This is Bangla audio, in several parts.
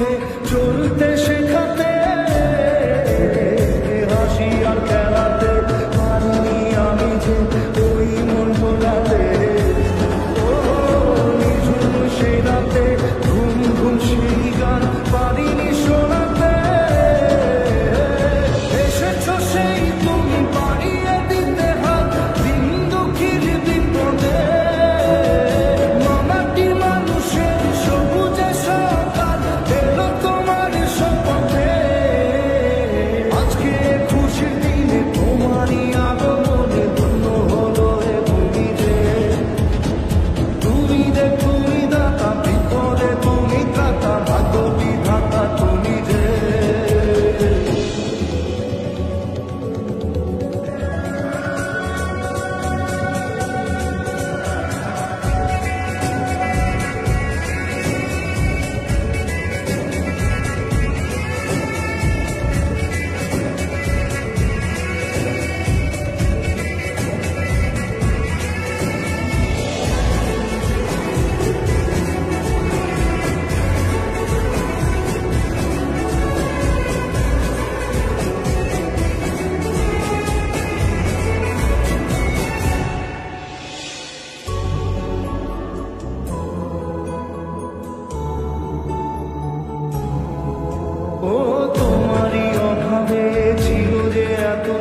পথে চলতে সে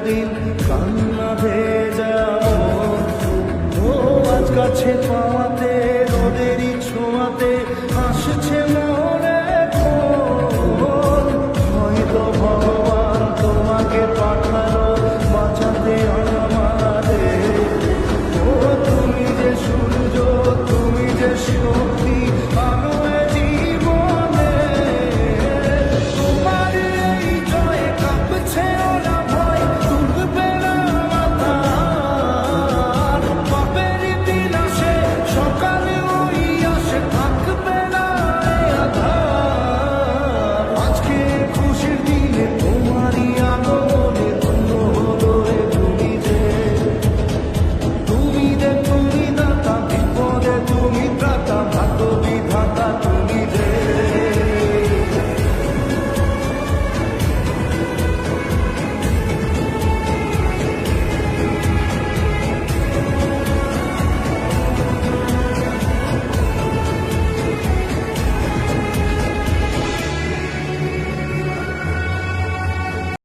দিন কান্না ভেজা ও আজ কাছে পাওয়া